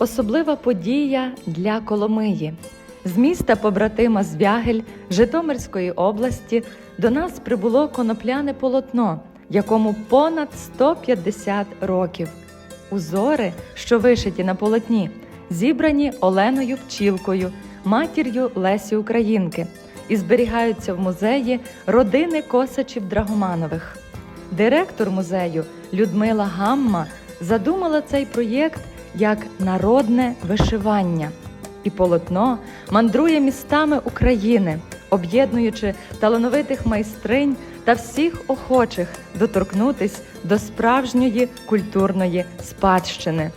особлива подія для Коломиї. З міста побратима Звягель Житомирської області до нас прибуло конопляне полотно, якому понад 150 років. Узори, що вишиті на полотні, зібрані Оленою Пчілкою, матір'ю Лесі Українки, і зберігаються в музеї родини Косачів Драгоманових. Директор музею Людмила Гамма задумала цей проєкт як народне вишивання, і полотно мандрує містами України, об'єднуючи талановитих майстринь та всіх охочих доторкнутись до справжньої культурної спадщини.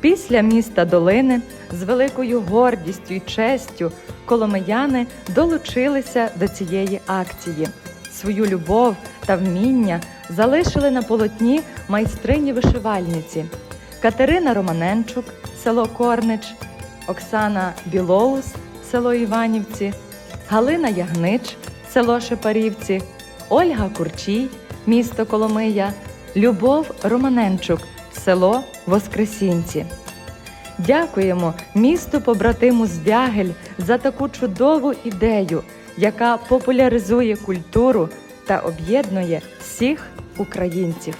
Після міста Долини з великою гордістю і честю коломияни долучилися до цієї акції. Свою любов та вміння залишили на полотні майстрині вишивальниці Катерина Романенчук, село Корнич, Оксана Білоус, село Іванівці, Галина Ягнич, село Шепарівці, Ольга Курчій, місто Коломия, Любов Романенчук, село Воскресінці. Дякуємо місту побратиму Звягель за таку чудову ідею, яка популяризує культуру та об'єднує всіх українців.